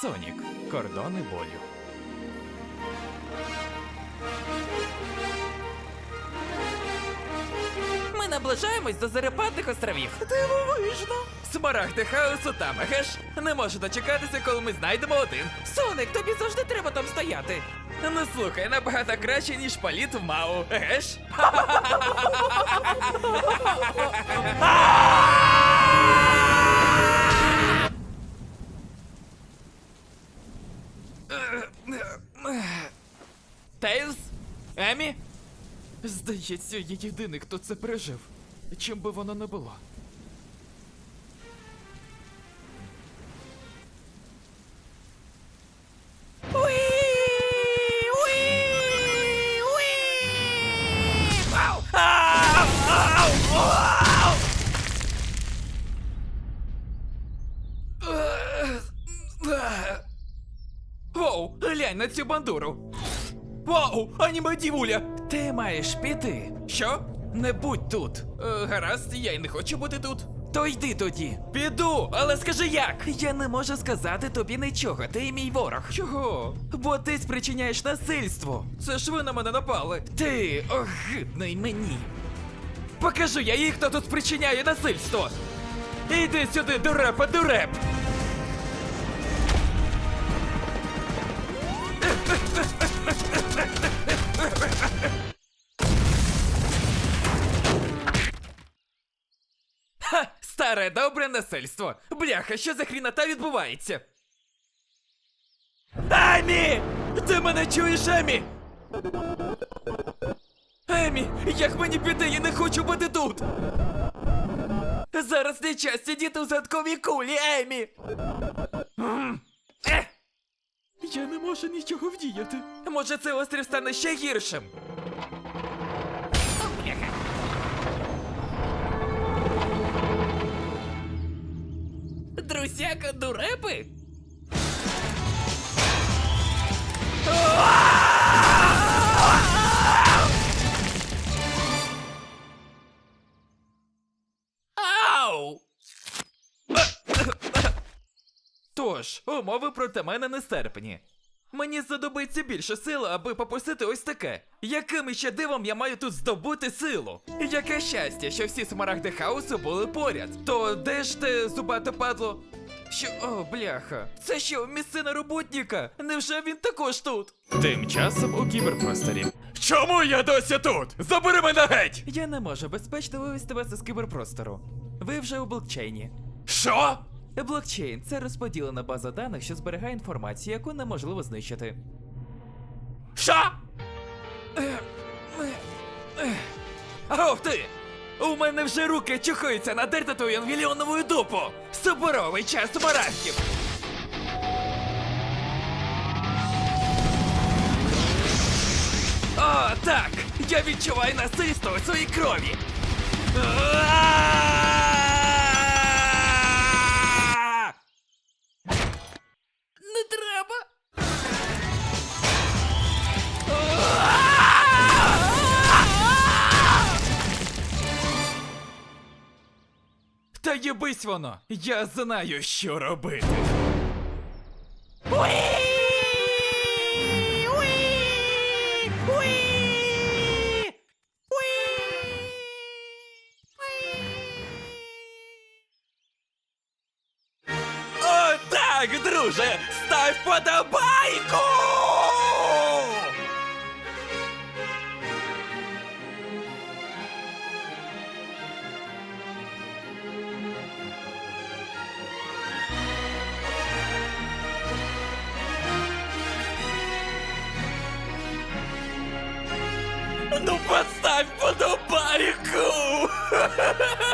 Сонік. Кордони болю. Ми наближаємось до Зарепатних островів. Дивовижно. Смарагди хаосу там, еге ж? Не можу дочекатися, коли ми знайдемо один. Соник, тобі завжди треба там стояти. Ну слухай, набагато краще, ніж політ в Мау, еге ж? Тейлз? Емі? Здається, я єдиний, хто це пережив. Чим би воно не було. Глянь на цю бандуру. Вау, аніме дівуля! Ти маєш піти. Що? Не будь тут. Е, гаразд, я й не хочу бути тут. То йди тоді. Піду, але скажи як. Я не можу сказати тобі нічого, ти мій ворог. Чого? Бо ти спричиняєш насильство. Це ж ви на мене напали. Ти огидний мені. Покажу я їх, хто тут спричиняє насильство. Іди сюди, дурепа, дуреп! Старе добре насильство! Бляха, що за хрінота відбувається? Емі! Ти мене чуєш, Емі? Емі, як мені піти, я не хочу бути тут. Зараз не час сидіти у задковій кулі, Емі. Я не можу нічого вдіяти. Може, цей острів стане ще гіршим. Друзяка дурепи? Ау! Тож, умови проти мене нестерпні. Мені знадобиться більше сили, аби попустити ось таке. Яким іще дивом я маю тут здобути силу? Яке щастя, що всі смарагди хаосу були поряд. То де ж те зубате падло? Що, о, бляха, це що, місцина роботника? Невже він також тут? Тим часом у кіберпросторі. Чому я досі тут? Забери мене геть! Я не можу безпечно вивести вас із кіберпростору. Ви вже у блокчейні. Що? Блокчейн це розподілена база даних, що зберігає інформацію, яку неможливо знищити. Що? Ох ти! У мене вже руки чухаються надерти твою ангеліонову дупу! Соборовий час барашків! О, так! Я відчуваю насильство у своїй крові! А! Та єбись воно! Я знаю, що робити! О, так, друже! Став подобайку! Ну, поставь подобайку!